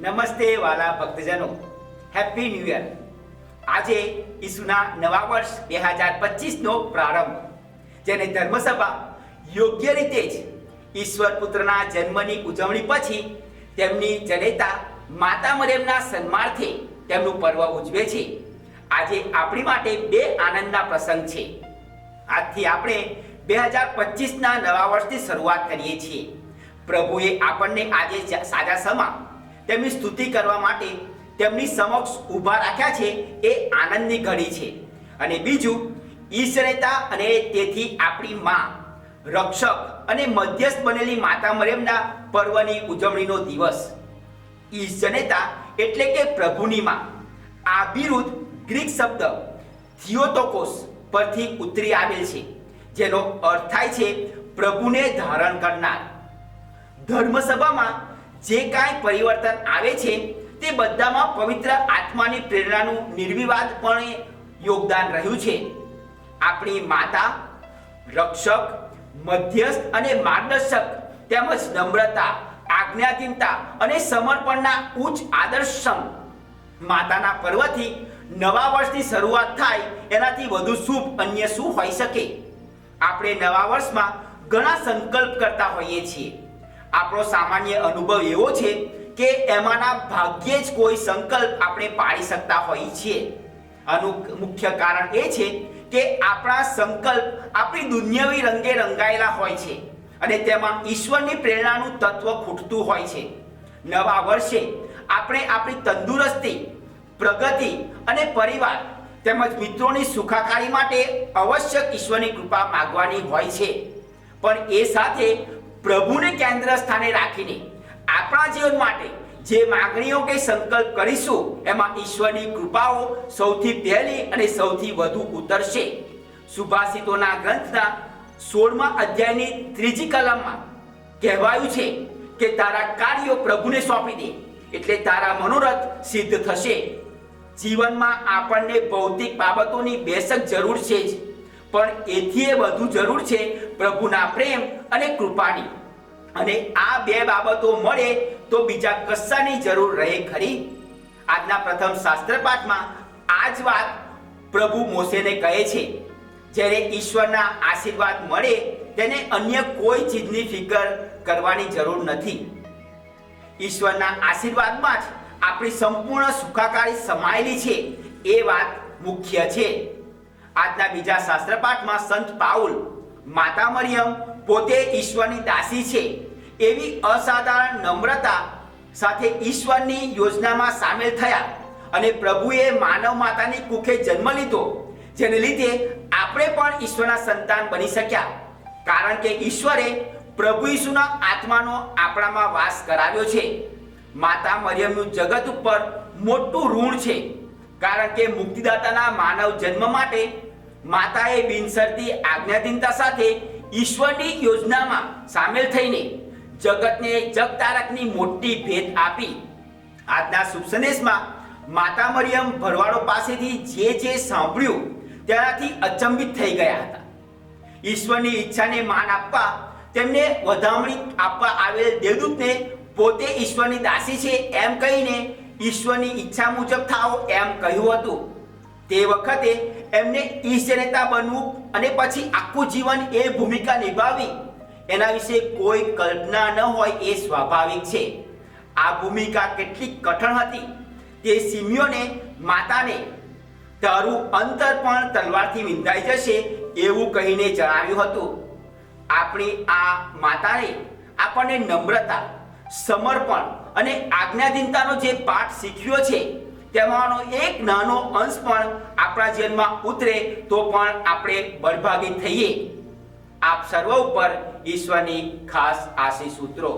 નમસ્તે વાલા ભક્તજનો. હેપી ન્યૂ યર આજે ઈસુના નવા વર્ષ બે હજાર પચીસનો પ્રારંભ, જેને ધર્મસભા યોગ્ય રીતે જ ઈશ્વર પુત્રના જન્મની ઉજવણી પછી તેમની જનેતા માતા મરેમના સન્માર્થે તેમનું પર્વ ઉજવે છે. આજે આપણી માટે બે આનંદના પ્રસંગ છે. આજથી આપણે બે હજાર પચીસના નવા વર્ષની શરૂઆત કરીએ છીએ. પ્રભુએ આપણને આજે સાજા સમા તેમની સ્તુતિ કરવા માટે તેમની સમક્ષ ઊભા રાખ્યા છે એ આનંદની ઘડી છે. અને બીજું ઈશ્વરેતા અને તેથી આપણી માં, રક્ષક અને મધ્યસ્થ બનેલી માતા મરિયમના પર્વની ઉજવણીનો દિવસ. ઈશ્વરેતા એટલે કે પ્રભુની માં. આ બિરુદ ગ્રીક શબ્દ થિયોટોકોસ પરથી ઉતરી આવેલ છે, જેનો અર્થ થાય છે પ્રભુને ધારણ કરનાર. ધર્મસભામાં જે કાંઈ પરિવર્તન આવે છે, તે બધામાં પવિત્ર આત્માની પ્રેરણાનું નિર્વિવાદપણે યોગદાન રહ્યું છે. આપણી માતા, રક્ષક, મધ્યસ્થ અને માર્ગદર્શક તેમજ નમ્રતા આજ્ઞાધીનતા અને સમર્પણના ઉચ્ચ આદર્શમ માતાના પર્વથી નવા વર્ષની શરૂઆત થાય, એનાથી વધુ શુભ, અન્ય શું હોઈ શકે? આપણે નવા વર્ષમાં ઘણા સંકલ્પ કરતા હોઈએ છીએ. આપણો સામાન્ય અનુભવ એવો છે કે એમાંના ભાગ્યે જ કોઈ સંકલ્પ આપણે પાડી શકતા હોઈએ છીએ. આનું મુખ્ય કારણ એ છે કે આપણા સંકલ્પ આપણી દુનિયાવી રંગે રંગાયેલા હોય છે અને તેમાં ઈશ્વરની પ્રેરણાનું તત્વ ખૂટતું હોય છે. નવા વર્ષે આપણે આપણી તંદુરસ્તી, પ્રગતિ અને પરિવાર તેમજ મિત્રોની સુખાકારી માટે આવશ્યક ઈશ્વરની કૃપા માગવાની હોય છે. પણ એ સાથે પ્રભુને કેન્દ્ર સ્થાને રાખીને આપણા જીવન માટે જે માગણીઓ કે સંકલ્પ કરીશું, એમાં ઈશ્વરની કૃપાઓ સૌથી પહેલી અને સૌથી વધુ ઉતરશે. સુભાષિતોના ગ્રંથના સોળમા અધ્યાયની ત્રીજી કલમમાં કહેવાયું છે કે તારા કાર્યો પ્રભુને સોંપી દે, એટલે તારા મનોરથ સિદ્ધ થશે. જીવનમાં આપણને ભૌતિક બાબતોની બેસક જરૂર છે જ, પણ એથી એ વધુ જરૂર છે પ્રભુના પ્રેમ અને કૃપાની. અને આ બે બાબતો મળે તો બીજા કશાની જરૂર રહે ખરી? આજના પ્રથમ શાસ્ત્ર પાઠમાં આ જ વાત પ્રભુ મોસેને કહે છે. જ્યારે ઈશ્વરના આશીર્વાદ મળે, તેને અન્ય કોઈ ચીજની ફિકર કરવાની જરૂર નથી. ઈશ્વરના આશીર્વાદમાં જ આપણી સંપૂર્ણ સુખાકારી સમાયેલી છે, એ વાત મુખ્ય છે. આજના બીજા શાસ્ત્ર પાઠમાં સંત પાઉલ માતા મરિયમ પોતે ઈશ્વરની દાસી છે. એવી અસાધારણ નમ્રતા સાથે ઈશ્વરની યોજનામાં સામેલ થયા અને પ્રભુએ માનવ માતાની કુખે જન્મ લીધો, જેને લીધે આપણે પણ ઈશ્વરના સંતાન બની શક્યા. કારણ કે ઈશ્વરે પ્રભુ ઈસુના આત્માનો આપણામાં વાસ કરાવ્યો છે. માતા મરિયમનું જગત ઉપર મોટું ઋણ છે. કારણ કે મુક્તિદાતાના માનવ જન્મ માટે માતાએ બિનસરતી આજ્ઞાધીનતા સાથે ઈશ્વરની યોજનામાં સામેલ થઈને જગતને જગતારકની મોટી ભેટ આપી. આજના શુભ સંદેશમાં માતા મરિયમ ભરવાડો પાસેથી જે જે સાંભળ્યું તેનાથી અચંબિત થઈ ગયા હતા. ઈશ્વરની ઈચ્છાને માન આપવા તેમને વધામણી આપવા આવેલ દેવદૂતને પોતે ઈશ્વરની દાસી છે એમ કહીને ઈશ્વરની ઈચ્છા મુજબ થાઓ એમ કહ્યું હતું. તે વખતે એમને ઈશ્વરનેતા બનવું અને પછી આખું જીવન એ ભૂમિકા નિભાવી, એના વિશે કોઈ કલ્પના ન હોય એ સ્વાભાવિક છે. આ ભૂમિકા કેટલી કઠણ હતી. તે સિમિયોને, માતાને તારું અંતર પણ તલવારથી વિંધાઈ જશે એવું કહીને જણાવ્યું હતું. આપણી આ માતાએ આપણને નમ્રતા, સમર્પણ અને આજ્ઞાધીનતાનો જે પાઠ શીખ્યો છે તેમાંનો એક નાનો અંશ પણ આપણા જીવનમાં ઉતરે તો પણ આપણે બળભાગી થઈએ. આપ સર્વ ઉપર ઈશ્વરની ખાસ આશીષ સૂત્રો